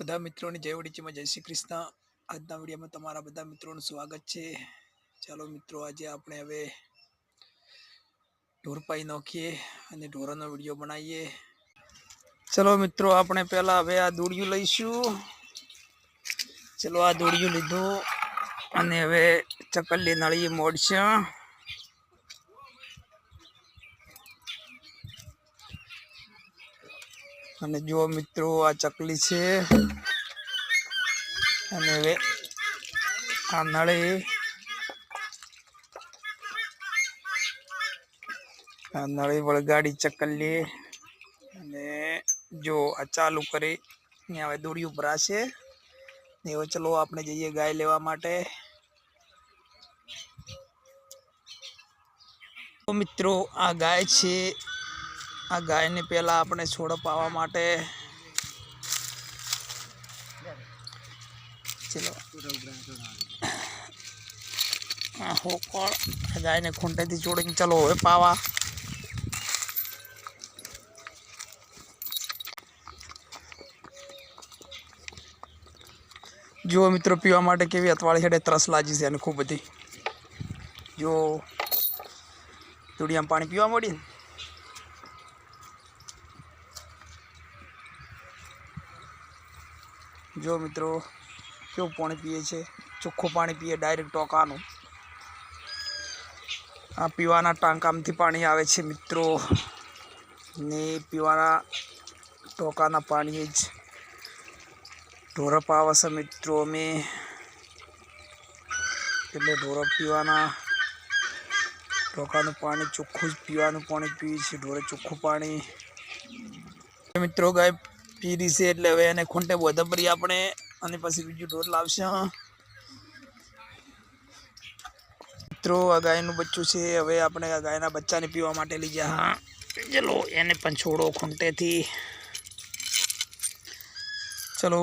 બધા મિત્રોની જય વડીચીમાં જય શ્રી કૃષ્ણ. આજના વિડીયોમાં તમારા બધા મિત્રોનું સ્વાગત છે. ચાલો મિત્રો, આજે આપણે હવે ઢોરપાઈ નાખીએ અને ઢોરોનો વીડિયો બનાવીએ. ચલો મિત્રો, આપણે પહેલાં હવે આ દોડિયું લઈશું. ચલો આ દોડિયું લીધું અને હવે ચકલી નળીએ મોડશે. અને જો મિત્રો, આ ચકલી છે. અને હવે આ નળી. આ નળી વળગાડી ચકલી અને જો આ ચાલુ કરી ને હવે દોરી ઉભરાશે ને હવે ચલો આપણે જઈએ ગાય લેવા માટે. મિત્રો, આ ગાય છે આ ગાયને પહેલા આપણે છોડો પાવા માટે ચલો. આ હોકળ, આ ગાયને ખૂંટેથી જોડીને ચલો હવે પાવા. જુઓ મિત્રો, પીવા માટે કેવી અતવાળી હેડે તરસ લાગી છે અને ખૂબ બધી. જો દુડિયામાં પાણી પીવા મળી જો મિત્રો, કેવું પાણી પીએ છે? ચોખ્ખું પાણી પીએ ડાયરેક્ટ ટોકાનું. આ પીવાના ટાંકામાંથી પાણી આવે છે મિત્રો. ને પીવાના ટોકાના પાણી જ ઢોરપ આવે છે મિત્રો અમે. એટલે ઢોરપ પીવાના ટોકાનું પાણી, ચોખ્ખું જ પીવાનું પાણી પીએ છીએ, ઢોરે ચોખ્ખું પાણી. મિત્રો ગાય પીરી છે એટલે હવે એને ખૂંટે બોધા ભરી આપણે. અને પછી બીજું ઢોર લાવશે મિત્રો, આ ગાયનું બચ્ચું છે. હવે આપણે આ ગાયના બચ્ચાને પીવા માટે લઈ ગયા, હા. ચલો, એને પણ છોડો ખૂંટેથી. ચલો.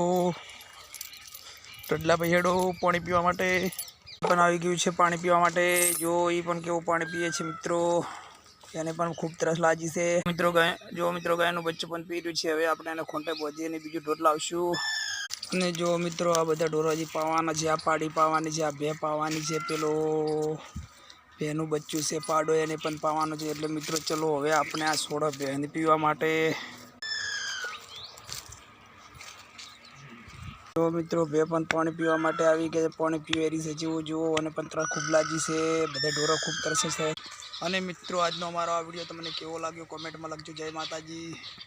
ટડલા પૈહેડો પાણી પીવા માટે પણ આવી ગયું છે, પાણી પીવા માટે. જો એ પણ કેવું પાણી પીએ છે, મિત્રો. એને પણ ખૂબ તરસ લાગી છે. મિત્રો ગાય, જો મિત્રો ગાયનું બચ્ચું પણ પી છે, હવે આપણે એને ખોંટે પહોંચી અને બીજું ઢોર લાવશું. અને જો મિત્રો આ બધા ઢોરો હજી પાવાના છે, આ પાડી પાવાની છે, આ ભે પાવાની છે, પેલો ભેનું બચ્ચું છે, પાડો એને પણ પાવાનું છે, એટલે મિત્રો ચલો હવે આપણે આ સોડા ભેને પીવા માટે. જો મિત્રો બે પણ પાણી પીવા માટે આવી ગયા પાણી પીવેરી છે, જેવું જુઓ અને પણ તરસ ખૂબ લાગી છે, બધા ઢોરો ખૂબ તરસે છે. અને મિત્રો આજનો અમારો આ વીડિયો તમને કેવો લાગ્યો? કોમેન્ટમાં લખજો. જય માતાજી.